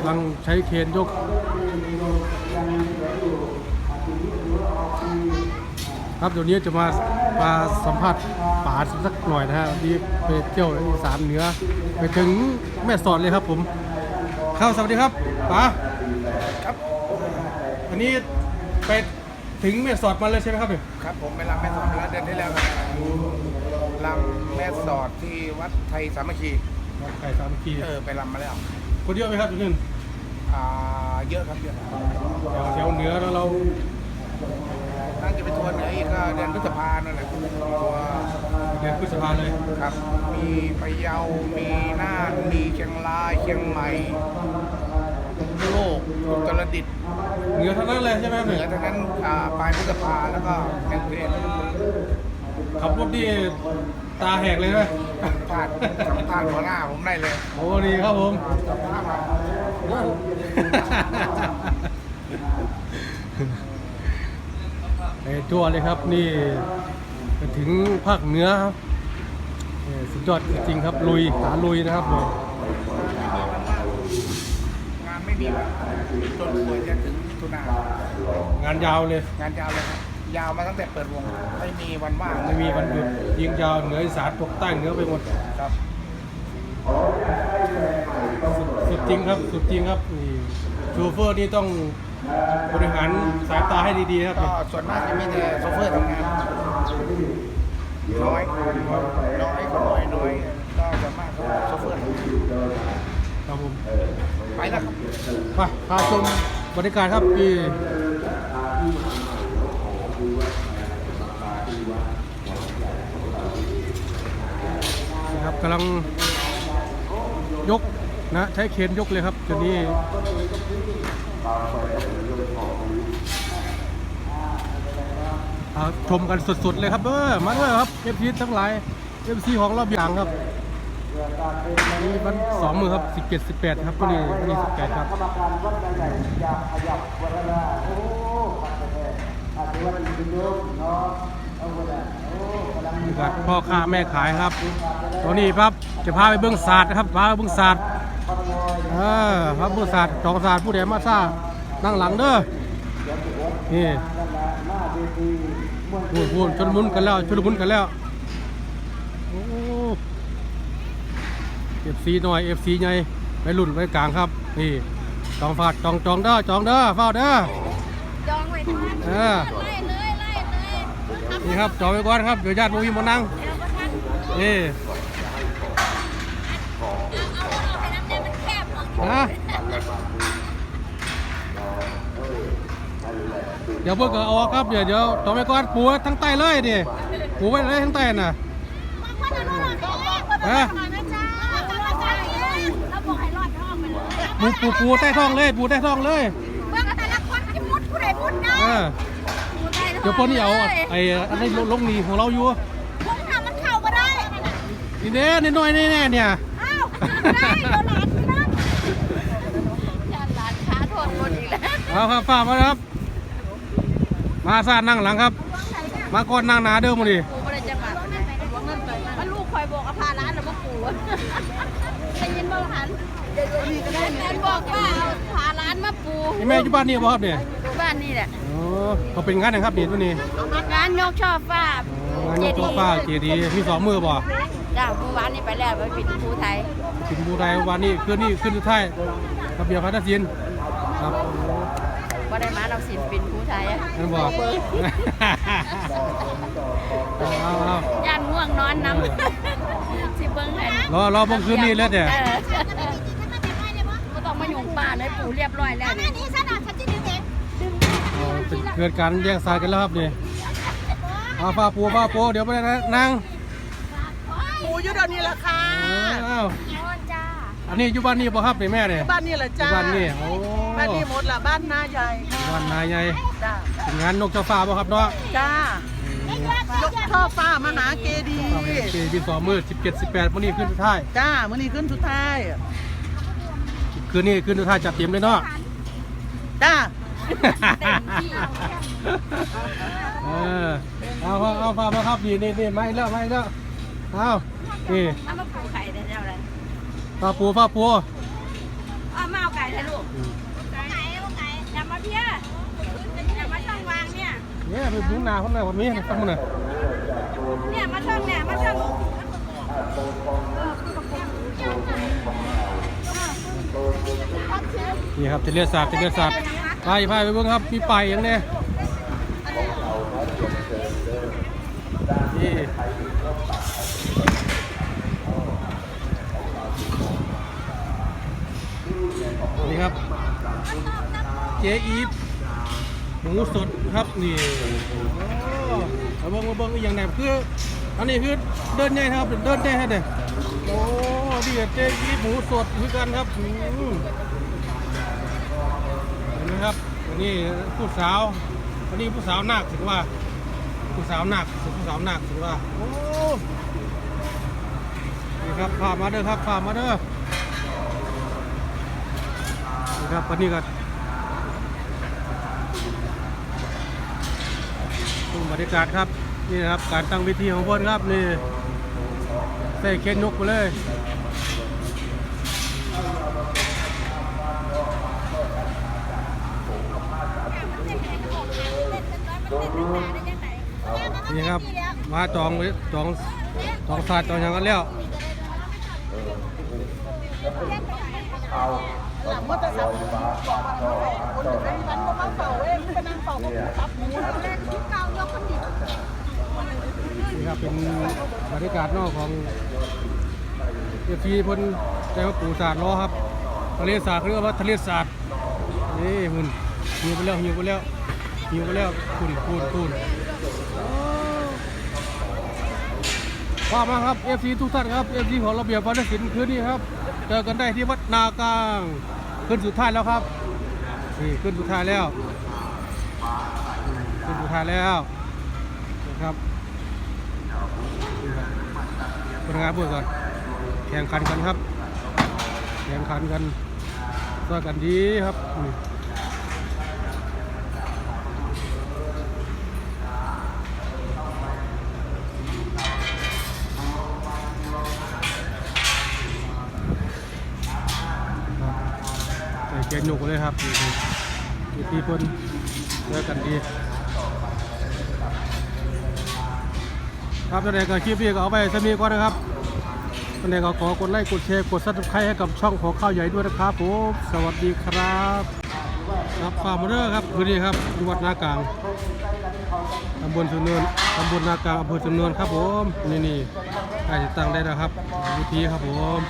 กำลังใช้เคนยกครับเดี๋ยวนี้จะมามาสัมผัสป่าสักหน่อยนะฮะวันนี้ไปเที่ยวอีสานเหนือ ไปถึงแม่สอดเลยครับผมครับสวัสดีครับป๋าครับอันนี้ไปถึงแม่สอดมาเลยใช่ไหมครับเนี่ยครับผมไปรำแม่สอดมาแล้วเดือนที่แล้วครับรำแม่สอดที่วัดไทยสามัคคีไก่สามขีเออไปรำมาแล้ว คนเยอะไหมครับทุกท่านอ่าเยอะครับเยอะแถวแถวเหนือแล้วเราน่าจะไปทัวร์เหนืออีกก็เดือนพฤษภานั่นแหละทัวร์เดือนพฤษภาเลยครับ มีพะเยา มีน่าน มีเชียงราย เชียงใหม่โลกอุตรดิตถ์เหนือทั้งนั้นเลยใช่ไหมครับเหนืเนี่อยทั้งนั้นอ่าปลายพฤษภาแล้วก็แห่งเทศขับรถที่ตาแหกเลยไหมสัมภาษณ์สัมภาษณ์หัวหน้าผมได้เลย โอ้ดีครับผมสัมภาษณ์มา ไปทั่วเลยครับนี่ไปถึงภาคเหนือครับเอ่อสุดยอดจริงๆครับลุยหาลุยนะครับผมงานไม่มีแบบจนควรจะถึงมิถุนางานยาวเลย งานยาวเลยครับยาวมาตั้งแต่เปิดวง ไม่มีวันว่างไม่มีวันหยุดยิงยาวเหนืออีสานตกใต้เหนือไปหมดครับ สุดสุด จริงครับ สุดจริงครับนี่โชเฟอร์นี่ต้องบริหารสายตาให้ดีๆนะครับก็ส่วนมากจะมีแต่โซเฟอร์ทำงานน้อยน้อยก็น้อยน้อยก็ส่วนมากก็โซเฟอร์ทำงานครับผมไปแล้วครับไปพาชมบรรยากาศครับที่นะครับกำลังยก นะใช้เคนยกเลยครับตัวนี้อ่ชมกันสดๆเลยครับเออมาด้วยครับเอฟซีทั้งหลายเอฟซีของรอบอย่างครับนี่วันสองมือครับสิบเจ็ดสิบแปดครับก็นี่วันนี้สิบแปดครับกรรมการวัดใหญ่อยากขยับวัฒนาโอ้ขัดแท้อาจจะว่าดีเป็นโยมเนาะเอาวัฒนาโอ้กำลังนี่ครับพ่อค้าแม่ขายครับตัวนี้ครับจะพาไปเบื้องศาสตร์นะครับพาไปเบื้องศาสตร์ เออพาเบื้องศาสตร์จองศาสตร์ผู้ใดมาซ่านั่งหลังเด้อนี่พูดพูดชนมุนกันแล้วชนมุนกันแล้วโอ้เอฟซีหน่อยเอฟซีใหญ่ไปรุ่นไปกลางครับ นี่จองฝาดจองจองเด้อจองเด้อเฝ้าเด้อจองไว้ทั้งนั้นเออไล่เลยไล่เลยนี่ครับจองไว้ก่อนครับเดี๋ยวญาติโมยิมานั่งเดี๋ยวก็ทัน นะเดี๋ยวเพิ่งก็เอาออกครับเดี๋ยวเดี๋ยวต่อไปก่อนปูไว้ทั้งใต้เลยดิปูไว้เลยทั้งใต้น่ะเออแล้วบอกให้รอดท้องมันเลยปูปูปูใต้ท้องเลยปูใต้ท้องเลยเมื่อแต่ละคนจะมุดผู้ใดมุดได้เออมุดได้เดี๋ยวพวกนี้เอาไอ้อันนี้ลงหนีของเราอยู่พุ่งทำมันเข้าก็ได้นี่เด้นี่น้อยนี่แน่เนี่ยอ้าวได้เดี๋ยวหลานไปนั่งยานหลานค้าโทษคนอีกแล้ว เอาครับฝ้ามาครับ มาซ่านั่งหลังครับ มาก่อนนั่งหนาเดิมมาดิปู่ไม่ได้จังหวะว่าลูกคอยบอกเอาพาร้านแล้วมาปู่ได้ยินบ่หันเดี๋ยวนี้ก็ได้แม่บอกว่าเอาพาร้านมาปู่นี่แม่อยู่บ้านนี่บ่ครับเนี่ยบ้านนี่แหละโอ้เขาเป็นงานนะครับนี่ตัวนี้งานยกช่อฟ้าอ๋องานยกโซฟาเจดีย์มีสองมือบ่จ้าเมื่อวานนี่ไปแล้วไปปิดภูไทยถึงบูไดวันนี้คืนนี้ขึ้นสุดท้ายระเบียบพัฒนศิลป์ ครับว่าได้มาเราสินปินภูไทยอะนั่นบอก เบิ้งเอาเอาย่านง่วงนอนน้ำสิเบิ้งให้รอรอเบิ่งคืนนี้แล้วเนี่ยออก็ต้องมาหยุ่งป่าเลยปู่เรียบร้อยแล้วนี่นี่สนามฉันจะดึงเองเอาเกิดการแย่งสายกันแล้วครับนี่เอาฟ้าปูฟ้าปูเดี๋ยวไปนะนั่งปูอยู่เดี๋ยวนี้แหละค่ะเอานอนจ้าอันนี้อยู่บ้านนี่บ่ครับนี่แม่เนี่ยบ้านนี่แหละอยู่จ้าบ้านนี่โอ้ บ้านนี่หมดละบ้านนาใหญ่ค่ะบ้านนายใหญ่จ้าเป็นงานนกเจ้าฟ้าบ่ครับเนาะจ้ายกท่อฟ้ามหาเกดีฟ้าเป็นปีปีสองมือสิบเจ็ดสิบแปดวันนี้ขึ้นสุดท้ายจ้ามื่อนี้ขึ้นสุดท้ายคืนนี้ขึ้นสุดท้ายจัดเต็มเลยเนาะจ้าเออเอาเอาเอาฟ้ามาครับนี่นี่นี่ไม่แล้วไม่แล้วเอานี่เอามาปูไข่ได้เท่าไหร่ฟ้าปูฟ้าปูเอามาเอาไก่แค่ลูกไหนไหนอย่ามา เพี้ยอย่ามาช่องวางเนี่ย เนี่ยไปพุงนาคนไหนวันนี้ตั้งมันน่ะเนี่ยมาช่องเนี่ยมาช่องนี่ครับจะเลือดสาดจะเลือดสาดพายพายไปเบิ่งครับมีไปอย่างเนี้ยนี่นี่ครับ เจอีฟหมูสดครับนี่โอ้เอาเบิ้งมาเบิ้งอีกอย่างไหนคืออันนี้คือเดินใหญ่ครับเดินได้ฮะเนี่ยโอ้ดีเจ๊อีฟหมูสดคือกันครับอืมเห็นไหมครับวันนี้ผู้สาววันนี้ผู้สาวหนาคถือว่าผู้สาวหนาคผู้สาวหนาคถือว่าโอ้นี่ครับพามาเด้อครับพามาเด้อนี่ครับวันนี้ก็ บรรยากาศครับนี่นะครับการตั้งวิธีของเพื่อนครับนี่ใส่เคนนกไปเลยนี่ครับมาจองจองจองศาสตร์จองอย่างกันแล้ว เอาหลังมอเตอร์ไซค์บอกว่าคนไหนวันก็มาเฝ้าเองไปนั่งเฝ้าก็ซับหมูนี่ครับเป็นบรรยากาศนอกของเอฟซีพนใจว่าปูศาสตร์ล้อครับทะเลสาบเขาเรียกว่าทะเลศาสาบนี่หุ่นหิวไปแล้วหิวไปแล้วหิวไปแล้วคุณคุณคุณว่ามาครับเอฟซีทุกท่านครับเอฟซีของระเบียบวัฒนศิลป์คืนนี้ครับ เจอกันได้ที่วัดนากลางขึ้นสุดท้ายแล้วครับนี่ขึ้นสุดท้ายแล้วขึ้นสุดท้ายแล้วนะครับพนักงานพูดก่อนแข่งขันกันครับ แข่งขันกันช่วยกันดีครับ เกณฑ์หนุกเลยครับนี่คือวิธีเพิ่นช่วยกันดีครับตอนนี้ก็คลิปนี้ก็เอาไปสมีก่อนนะครับตอนนี้ก็ขอกดไลค์กดแชร์กดซับสไครต์ให้กับช่องของข้าวใหญ่ด้วยนะครับผมสวัสดีครับครับฟาร์มเดอร์ครับคืนนี้ครับจังหวัดนากลางตำบลสุนนวลตำบลนากลางอำเภอสุนนวลครับผมนี่นี่ใกล้จะตั้งได้แล้วครับวิธีครับผม